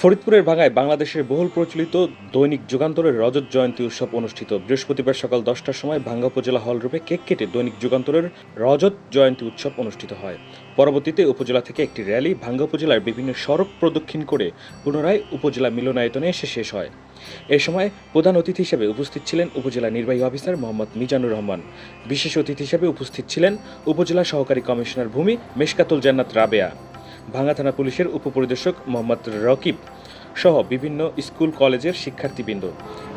ফরিদপুরের ভাঙায় বাংলাদেশের বহুল প্রচলিত দৈনিক যুগান্তরের রজত জয়ন্তী উৎসব অনুষ্ঠিত। বৃহস্পতিবার সকাল দশটার সময় ভাঙ্গা উপজেলা হলরূপে কেক কেটে দৈনিক যুগান্তরের রজত জয়ন্তী উৎসব অনুষ্ঠিত হয়। পরবর্তীতে উপজেলা থেকে একটি র্যালি ভাঙ্গা উপজেলার বিভিন্ন সড়ক প্রদক্ষিণ করে পুনরায় উপজেলা মিলনায়তনে এসে শেষ হয়। এ সময় প্রধান অতিথি হিসেবে উপস্থিত ছিলেন উপজেলা নির্বাহী অফিসার মোহাম্মদ মিজানুর রহমান। বিশেষ অতিথি হিসেবে উপস্থিত ছিলেন উপজেলা সহকারী কমিশনার ভূমি মেশকাতুল জান্নাত রাবেয়া। ভাঙ্গা থানা পুলিশের উপপরিদর্শক মোহাম্মদ রকিব সহ বিভিন্ন স্কুল, কলেজের শিক্ষার্থীবৃন্দ।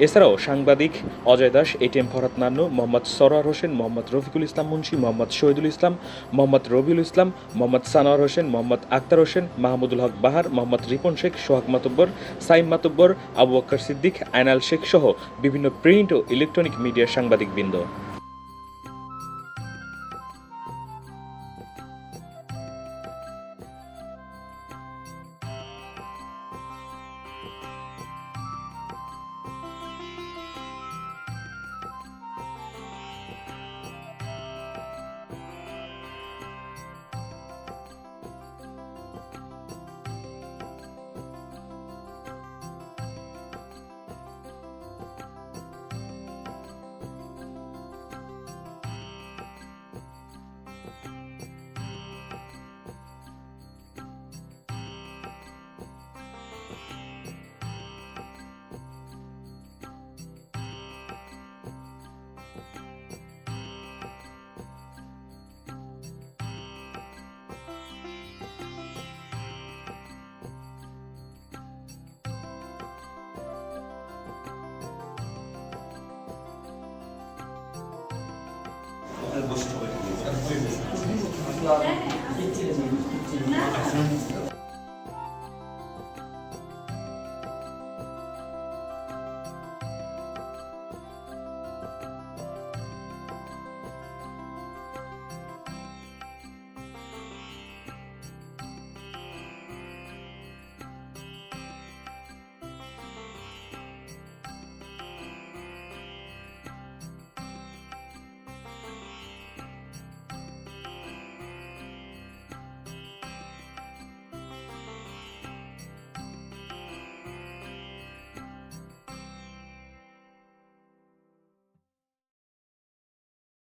এছাড়াও সাংবাদিক অজয় দাস এটিএম ফরাত নান্নু, মোহাম্মদ সরোয়ার হোসেন, মোহাম্মদ রফিকুল ইসলাম মুন্সি, মোহাম্মদ শহীদুল ইসলাম, মোহাম্মদ রবিউল ইসলাম, মোহাম্মদ সানোয়ার হোসেন, মোহাম্মদ আক্তার হোসেন, মাহমুদুল হক বাহার, মোহাম্মদ রিপন শেখ, সোহাগ মাতব্বর, সাইম মাতব্বর, আবু বক্কর সিদ্দিক, আয়নাল শেখ সহ বিভিন্ন প্রিন্ট ও ইলেকট্রনিক মিডিয়ার সাংবাদিকবৃন্দ। বসে সবাই